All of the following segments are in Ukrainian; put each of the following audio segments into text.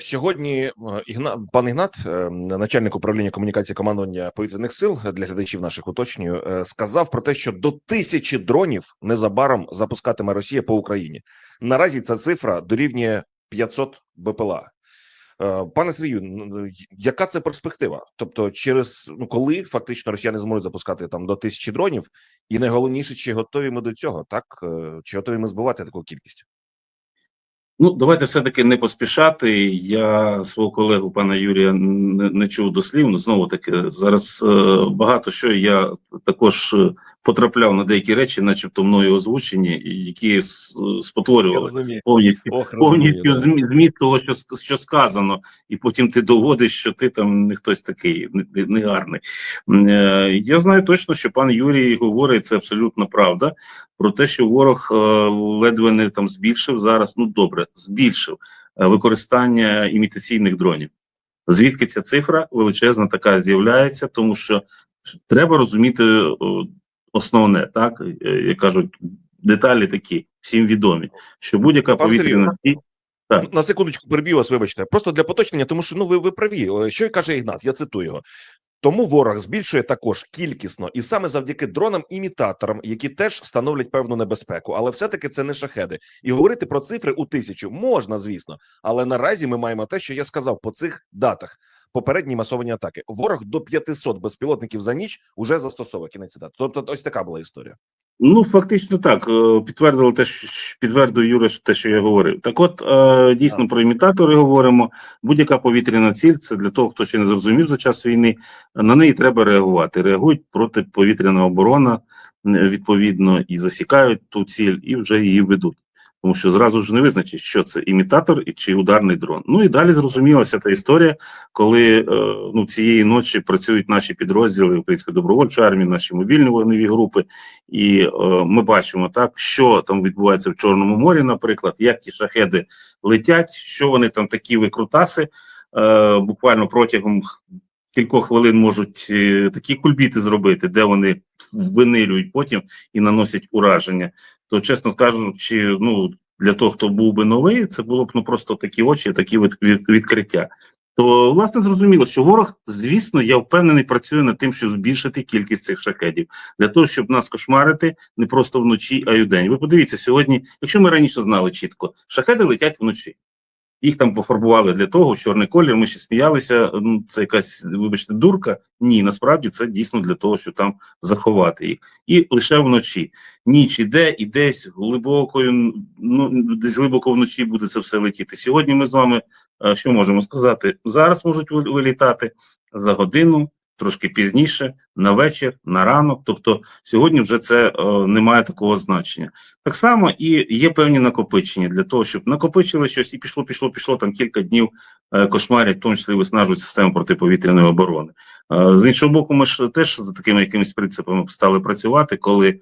Сьогодні е, Ігна... пан Ігнат, е, начальник управління комунікації командування повітряних сил для глядачів наших уточнюю, е, сказав про те, що до тисячі дронів незабаром запускатиме Росія по Україні. Наразі ця цифра дорівнює 500 БПЛА. Е, Пане Сергію, яка це перспектива? Тобто, через ну коли фактично росіяни зможуть запускати там до тисячі дронів, і найголовніше, чи готові ми до цього, так Е, чи готові ми збивати таку кількість? Ну, давайте все-таки не поспішати. Я свого колегу пана Юрія не, не чув дослівно. Знову таки, зараз е, багато що я також е, потрапляв на деякі речі, начебто мною озвучені, які спотворювали повністю Ох, розумію, повністю да. зміст того, що що сказано, і потім ти доводиш, що ти там не хтось такий не- не- негарний. Е, Я знаю точно, що пан Юрій говорить це абсолютно правда. Про те, що ворог е, ледве не там збільшив зараз. Ну добре, збільшив е, використання імітаційних дронів. Звідки ця цифра величезна така з'являється, тому що треба розуміти основне, так? Е, як кажуть, деталі такі всім відомі, що будь-яка повітряна Так. На секундочку переб'ю вас, вибачте. Просто для поточнення, тому що ну ви, ви праві. Що й каже Ігнат, я цитую його. Тому ворог збільшує також кількісно і саме завдяки дронам-імітаторам, які теж становлять певну небезпеку, але все-таки це не шахеди. І говорити про цифри у тисячу можна, звісно, але наразі ми маємо те, що я сказав по цих датах. Попередні масовані атаки. Ворог до 500 безпілотників за ніч уже застосовує кінець цитати. Тобто, ось така була історія. Ну, фактично так. Підтвердило Підтвердили те, що підтвердив Юра, те, що я говорив. Так, от е, дійсно про імітатори говоримо. Будь-яка повітряна ціль це для того, хто ще не зрозумів за час війни. На неї треба реагувати. Реагують протиповітряна оборона е, відповідно і засікають ту ціль, і вже її ведуть. Тому що зразу ж не визначить, що це імітатор і чи ударний дрон. Ну і далі зрозуміла вся та історія, коли е, ну цієї ночі працюють наші підрозділи Української добровольчої армії, наші мобільні вогневі групи, і е, ми бачимо так, що там відбувається в Чорному морі, наприклад, як ті шахеди летять, що вони там такі викрутаси, е, буквально протягом кількох хвилин можуть е, такі кульбіти зробити, де вони винирюють потім і наносять ураження. То, чесно кажучи, ну для того, хто був би новий, це було б ну просто такі очі, такі від, від, відкриття. То власне зрозуміло, що ворог, звісно, я впевнений, працює над тим, щоб збільшити кількість цих шахедів для того, щоб нас кошмарити не просто вночі, а й вдень. Ви подивіться сьогодні, якщо ми раніше знали чітко, шахеди летять вночі. Їх там пофарбували для того, в чорний колір. Ми ще сміялися. Ну це якась, вибачте, дурка. Ні, насправді це дійсно для того, щоб там заховати їх. І лише вночі. Ніч іде, і десь глибокою, ну десь глибоко вночі буде це все летіти. Сьогодні ми з вами е, що можемо сказати? Зараз можуть вилітати за годину, трошки пізніше, на вечір, на ранок. Тобто сьогодні вже це е, не має такого значення. Так само і є певні накопичення для того, щоб накопичили щось і пішло, пішло, пішло там кілька днів е, кошмарять, в тому числі виснажують систему протиповітряної оборони. Е, з іншого боку, ми ж теж за такими якимись принципами стали працювати, коли е,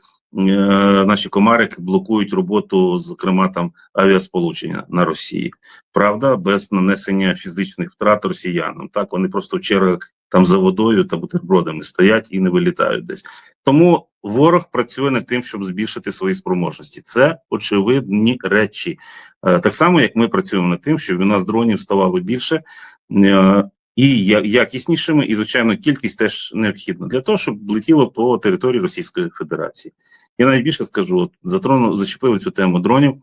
наші комарики блокують роботу, зокрема там авіасполучення на Росії. Правда, без нанесення фізичних втрат росіянам. Так вони просто в чергах там за водою та бутербродами стоять і не вилітають десь. Тому ворог працює над тим, щоб збільшити свої спроможності. Це очевидні речі. Е, Так само, як ми працюємо над тим, щоб у нас дронів ставало більше. е, І якіснішими, і звичайно, кількість теж необхідна для того, щоб летіло по території Російської Федерації. Я навіть більше скажу, от затрону зачепили цю тему дронів.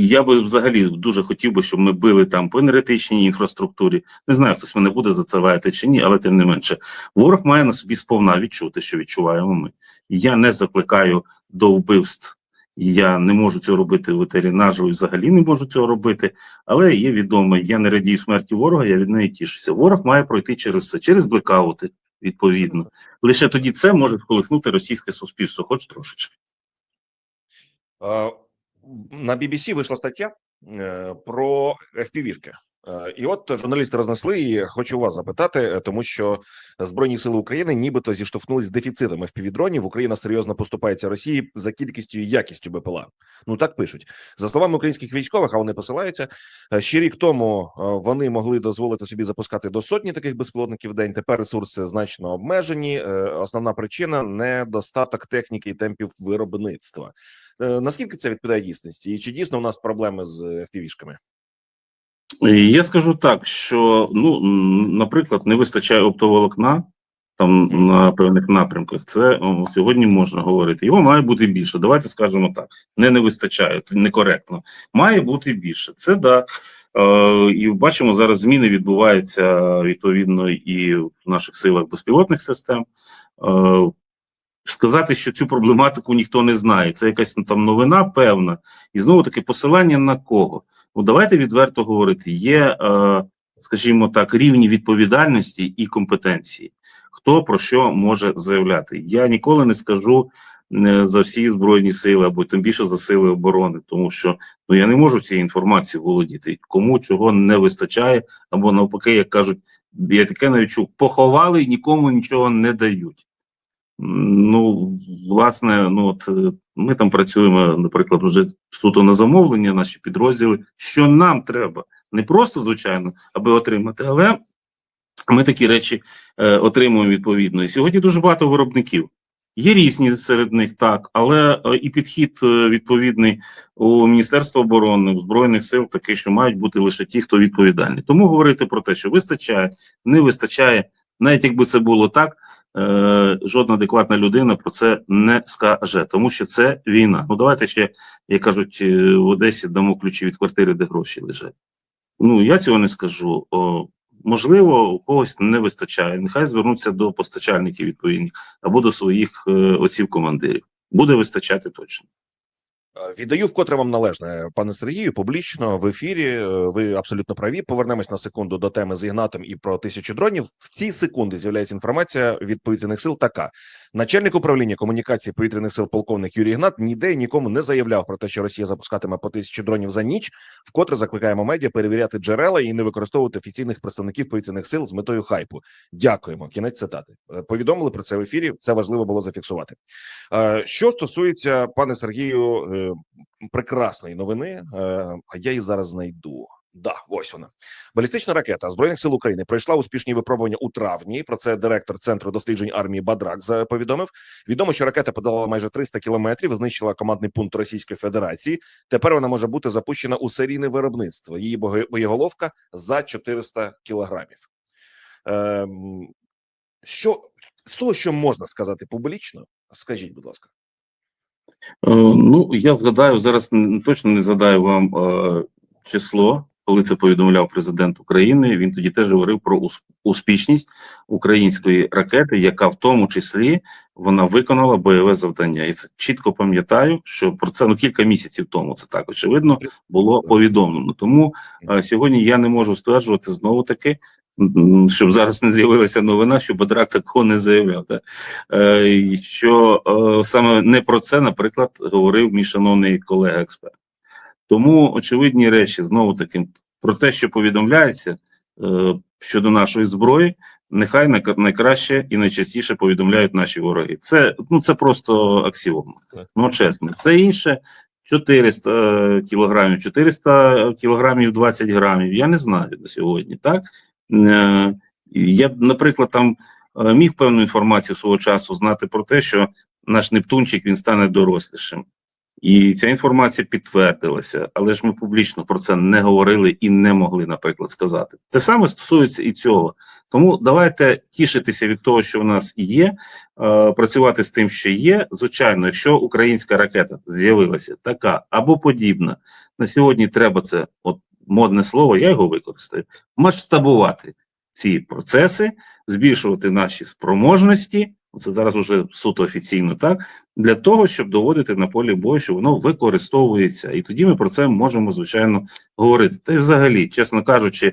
Я би взагалі дуже хотів би, щоб ми били там по енергетичній інфраструктурі. Не знаю, хтось мене буде за це лаяти чи ні, але тим не менше, ворог має на собі сповна відчути, що відчуваємо ми. Я не закликаю до вбивств. Я не можу цього робити ветеринажу і взагалі не можу цього робити. Але є відомо, я не радію смерті ворога, я від неї тішуся. Ворог має пройти через це, через блекаути, відповідно. Лише тоді це може вколихнути російське суспільство, хоч трошечки. На BBC вийшла стаття е, про FPV-рки. Е, І от журналісти рознесли, і хочу вас запитати, е, тому що Збройні сили України нібито зіштовхнулись з дефіцитом FPV-дронів. Україна серйозно поступається Росії за кількістю і якістю БПЛА. Ну так пишуть за словами українських військових, а вони посилаються. е, Ще рік тому е, вони могли дозволити собі запускати до сотні таких безпілотників в день. Тепер ресурси значно обмежені. Е, Основна причина недостаток техніки і темпів виробництва. Е, Наскільки це відповідає дійсності? І чи дійсно у нас проблеми з FPV-шками? Я скажу так, що ну, наприклад, не вистачає оптоволокна там на певних напрямках. Це о, сьогодні можна говорити. Його має бути більше. Давайте скажемо так: не не вистачає, некоректно. Має бути більше. Це да. Е, і бачимо, зараз зміни відбуваються відповідно і в наших силах безпілотних систем. Е, сказати, що цю проблематику ніхто не знає. Це якась ну, там новина певна, і знову таки посилання на кого? Ну давайте відверто говорити. Є, е, скажімо так, рівні відповідальності і компетенції. Хто про що може заявляти? Я ніколи не скажу е, за всі збройні сили або тим більше за сили оборони, тому що ну я не можу цією інформацією володіти, кому чого не вистачає, або навпаки, як кажуть, я таке навіть чув, поховали і нікому нічого не дають. Ну, власне, ну от е, ми там працюємо, наприклад, вже суто на замовлення, наші підрозділи. Що нам треба? Не просто, звичайно, аби отримати, але ми такі речі е, отримуємо відповідно. І сьогодні дуже багато виробників. Є різні серед них так, але е, і підхід е, відповідний у Міністерства оборони, у Збройних сил такий, що мають бути лише ті, хто відповідальні. Тому говорити про те, що вистачає, не вистачає, навіть якби це було так, е, жодна адекватна людина про це не скаже, тому що це війна. Ну давайте ще, як кажуть, е, в Одесі дамо ключі від квартири, де гроші лежать. Ну я цього не скажу. О, можливо, у когось не вистачає. Нехай звернуться до постачальників відповідних або до своїх е, отців командирів. Буде вистачати точно. Е, Віддаю вкотре вам належне, пане Сергію, публічно в ефірі. Е, Ви абсолютно праві. Повернемось на секунду до теми з Ігнатом і про тисячу дронів. В ці секунди з'являється інформація від повітряних сил. Така начальник управління комунікації повітряних сил, полковник Юрій Ігнат, ніде нікому не заявляв про те, що Росія запускатиме по тисячі дронів за ніч. Вкотре закликаємо медіа перевіряти джерела і не використовувати офіційних представників повітряних сил з метою хайпу. Дякуємо. Кінець цитати. Е, Повідомили про це в ефірі. Це важливо було зафіксувати. Що стосується пане Сергію, прекрасної новини, е, а я її зараз знайду. Да, ось вона. Балістична ракета збройних сил України пройшла успішні випробування у травні. Про це директор центру досліджень армії Бадрак повідомив. Відомо, що ракета подала майже 300 кілометрів, знищила командний пункт Російської Федерації. Тепер вона може бути запущена у серійне виробництво. Її боєголовка за 400 кілограмів. Ем, що з того, що можна сказати публічно, скажіть, будь ласка. Е, ну, я згадаю зараз точно не згадаю вам е, число, коли це повідомляв президент України. Він тоді теж говорив про успішність української ракети, яка в тому числі вона виконала бойове завдання. І це чітко пам'ятаю, що про це ну кілька місяців тому це так очевидно було повідомлено. Тому е, сьогодні я не можу стверджувати знову таки. Щоб зараз не з'явилася новина, що Бадрак такого не заявляв. Так? Е, що е, саме не про це, наприклад, говорив мій шановний колега експерт. Тому очевидні речі знову таки про те, що повідомляється е, щодо нашої зброї, нехай найкраще і найчастіше повідомляють наші вороги. Це ну це просто аксіома. Ну чесно, це інше. 400 е, кілограмів, 400 кілограмів 20 грамів. Я не знаю на сьогодні. Так Е, я наприклад, там е, міг певну інформацію свого часу знати про те, що наш Нептунчик він стане дорослішим. І ця інформація підтвердилася, але ж ми публічно про це не говорили і не могли, наприклад, сказати. Те саме стосується і цього. Тому давайте тішитися від того, що в нас є, е, працювати з тим, що є. Звичайно, якщо українська ракета з'явилася така або подібна, на сьогодні треба це, от модне слово, я його використаю, масштабувати ці процеси, збільшувати наші спроможності. Це зараз уже суто офіційно, так для того, щоб доводити на полі бою, що воно використовується, і тоді ми про це можемо звичайно говорити. Та й взагалі, чесно кажучи,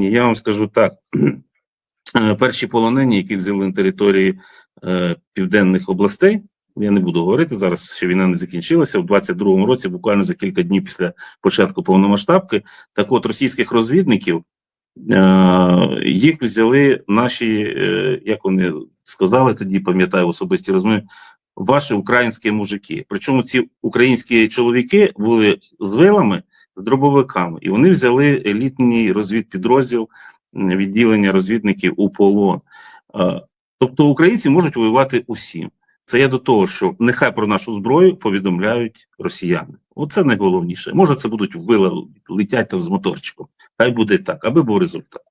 я вам скажу так: е, перші полонені, які взяли на території е, південних областей. Я не буду говорити зараз, що війна не закінчилася в 22-му році, буквально за кілька днів після початку повномасштабки. Так, от російських розвідників е, їх взяли наші, е, як вони сказали тоді, пам'ятаю в особистій розмові, ваші українські мужики. Причому ці українські чоловіки були з вилами, з дробовиками, і вони взяли елітний розвідпідрозділ відділення розвідників у полон. Е, Тобто українці можуть воювати усім. Це я до того, що нехай про нашу зброю повідомляють росіяни. Оце найголовніше. Може, це будуть вила летять там з моторчиком. Хай буде так, аби був результат.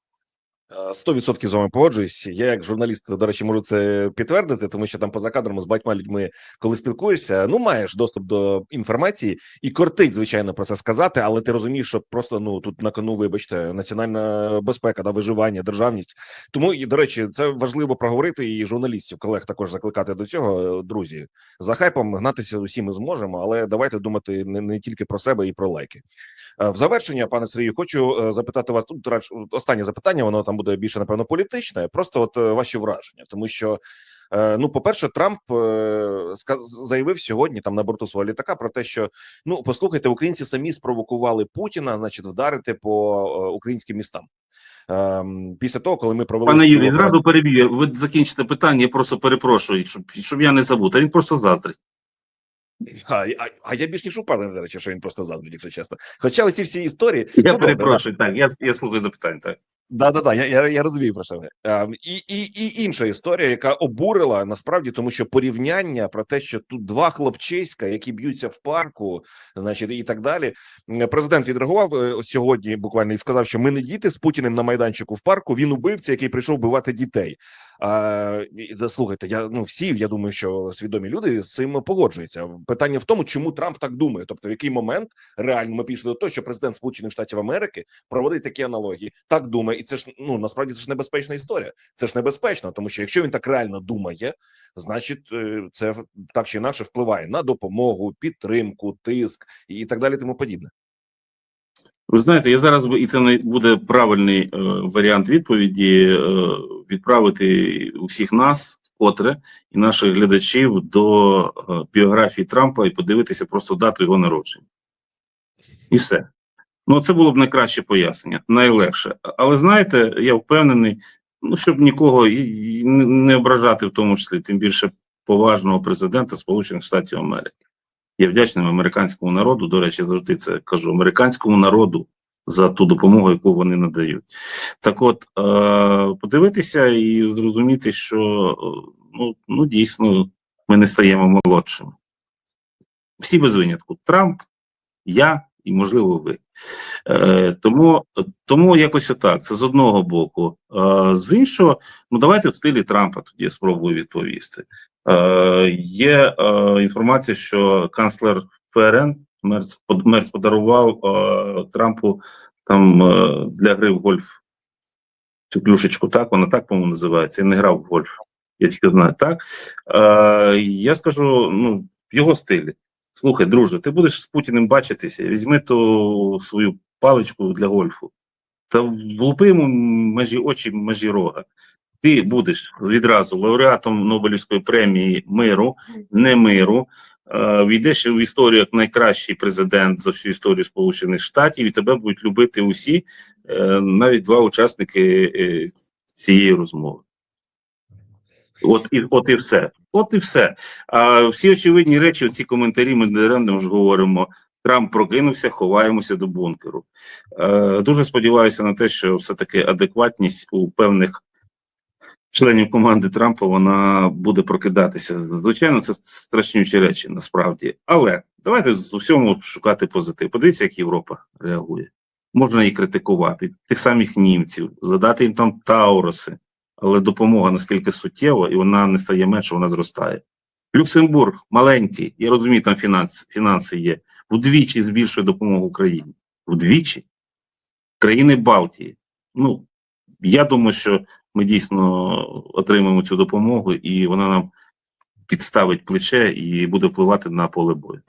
Е, 100% з вами погоджуюсь. Я як журналіст, до речі, можу це підтвердити, тому що там поза кадром з багатьма людьми, коли спілкуєшся, ну маєш доступ до інформації і кортить, звичайно, про це сказати, але ти розумієш, що просто ну тут на кону, вибачте, національна безпека, да, виживання, державність. Тому і до речі, це важливо проговорити і журналістів, колег також закликати до цього. Е, Друзі, за хайпом гнатися усі ми зможемо, але давайте думати не, не тільки про себе і про лайки. Е, В завершення, пане Сергію, хочу е, запитати вас тут. останнє запитання. Воно там буде більше напевно політичне. Просто от е, ваші враження, тому що. е, Ну, по перше, Трамп е, заявив сьогодні там на борту свого літака про те, що ну послухайте, українці самі спровокували Путіна, значить, вдарити по українським містам. Ем, Після того, коли ми провели Пане Юрій, зразу переб'ю. Ви закінчите питання, я просто перепрошую, щоб, щоб я не забув. Та він просто заздрить. А, а, а я більш ніж упевнений, до речі, що він просто заздрить, якщо чесно. Хоча усі всі історії Я ну, добре, перепрошую, так, я, я слухаю запитань. Так. Да, да, да, я, я, розумію про ви. Ем, і, і, і інша історія, яка обурила насправді, тому що порівняння про те, що тут два хлопчиська, які б'ються в парку, значить, і так далі. Президент відреагував е, сьогодні буквально і сказав, що ми не діти з Путіним на майданчику в парку. Він убивця, який прийшов вбивати дітей. А, слухайте, я ну всі, я думаю, що свідомі люди з цим погоджуються. Питання в тому, чому Трамп так думає, тобто в який момент реально ми пішли до того, що президент Сполучених Штатів Америки проводить такі аналогії, так думає, і це ж ну насправді це ж небезпечна історія. Це ж небезпечно, тому що якщо він так реально думає, значить е, це так чи інакше впливає на допомогу, підтримку, тиск і так далі, тому подібне. Ви знаєте, я зараз і це не буде правильний е, варіант відповіді е, відправити усіх нас, котре і наших глядачів до е, біографії Трампа і подивитися просто дату його народження. І все. Ну, це було б найкраще пояснення, найлегше. Але знаєте, я впевнений, ну щоб нікого не ображати, в тому числі, тим більше поважного президента Сполучених Штатів Америки. Я вдячний американському народу. До речі, завжди це кажу американському народу за ту допомогу, яку вони надають. Так, от е, подивитися і зрозуміти, що е, ну, ну дійсно ми не стаємо молодшими. Всі без винятку. Трамп, я і, можливо, ви. Е, тому, тому якось отак. Це з одного боку. Е, з іншого, ну давайте в стилі Трампа тоді спробую відповісти. Е, є е, інформація, що канцлер ФРН Мерц, Мерц подарував е, Трампу там е, для гри в гольф цю клюшечку, так вона так по-моєму називається. Я не грав в гольф. Я тільки знаю, так. Е, я скажу, ну, в його стилі. Слухай, друже, ти будеш з Путіним бачитися, візьми ту свою паличку для гольфу та влупи йому межі очі, межі рога. Ти будеш відразу лауреатом Нобелівської премії миру, не миру. е, Війдеш в історію як найкращий президент за всю історію Сполучених Штатів, і тебе будуть любити усі, е, навіть два учасники е, цієї розмови. От і от і все. От і все. А всі очевидні речі, ці коментарі, ми недаремно вже говоримо. Трамп прокинувся, ховаємося до бункеру. Е, дуже сподіваюся на те, що все-таки адекватність у певних членів команди Трампа вона буде прокидатися. Звичайно, це страшнючі речі насправді. Але давайте з усьому шукати позитив. Подивіться, як Європа реагує. Можна її критикувати, тих самих німців, задати їм там тауруси, але допомога наскільки суттєва, і вона не стає менше, вона зростає. Люксембург маленький, я розумію, там фінанс, фінанси є, вдвічі збільшує допомогу Україні. Вдвічі. Країни Балтії. Ну, я думаю, що ми дійсно отримаємо цю допомогу, і вона нам підставить плече і буде впливати на поле бою.